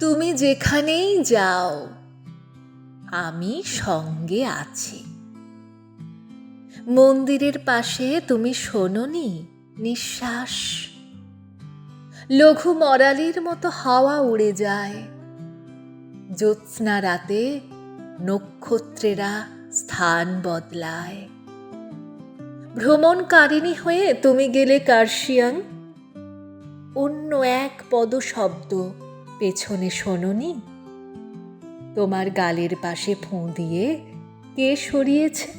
তুমি যেখানেই যাও, আমি সঙ্গে আছি। মন্দিরের পাশে তুমি শোনোনি, নিঃশ্বাস। লঘু মরালির মতো হাওয়া উড়ে যায়। জ্যোৎস্না রাতে নক্ষত্রেরা স্থান বদলায়। ভ্রমণকারিণী হয়ে তুমি গেলে কার্শিয়াং। অন্য এক পদ শব্দ পেছনে শোনোনি? তোমার গালের পাশে ফোঁ দিয়ে কে সরিয়েছে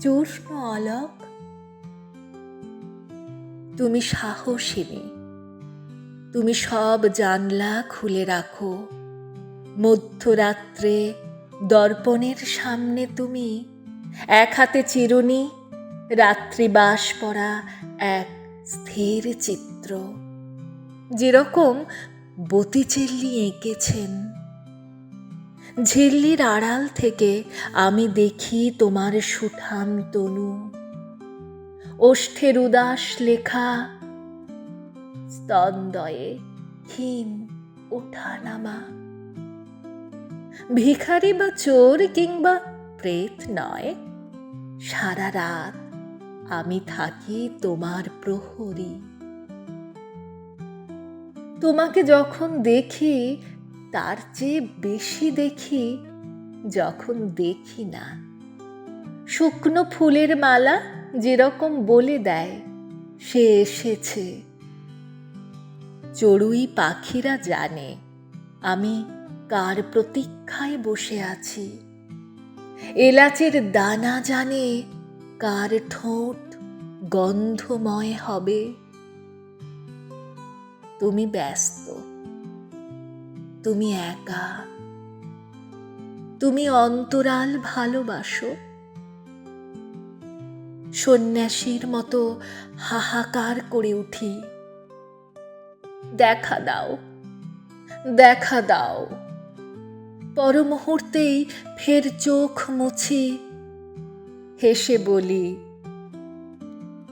চূর্ণ অলক তুমি সাহসিনী। তুমি সব জানলা খুলে রাখো। মধ্যরাত্রে দর্পণের সামনে তুমি। এক হাতে চিরুনি রাত্রিবাস পরা এক স্থির চিত্র। যেরকম বতিচেল্লি এঁকেছেন। ঝিল্লির আড়াল থেকে আমি দেখি তোমার সুঠাম তনু। ওষ্ঠের উদাস লেখা স্তন্দয়ে ক্ষীণ ওঠা নামা ভিখারি বা চোর কিংবা প্রেত নয়, সারা রাত আমি থাকি তোমার প্রহরী। তোমাকে যখন দেখি, তার চেয়ে বেশি দেখি যখন দেখি না। শুকনো ফুলের মালা যেরকম বলে দেয়, সে এসেছে। চড়ুই পাখিরা জানে আমি কার প্রতীক্ষায় বসে আছি। এলাচের দানা জানে কার ঠোঁট গন্ধময় হবে। তুমি ব্যস্ত। তুমি একা। তুমি অন্তরাল ভালোবাসো। সন্ন্যাসীর মতো হাহাকার করে উঠি। দেখা দাও। দেখা দাও। পর মুহূর্তেই ফের চোখ মুছি। হেসে বলি,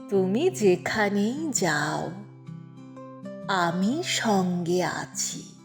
তুমি যেখানেই যাও। আমি সঙ্গে আছি।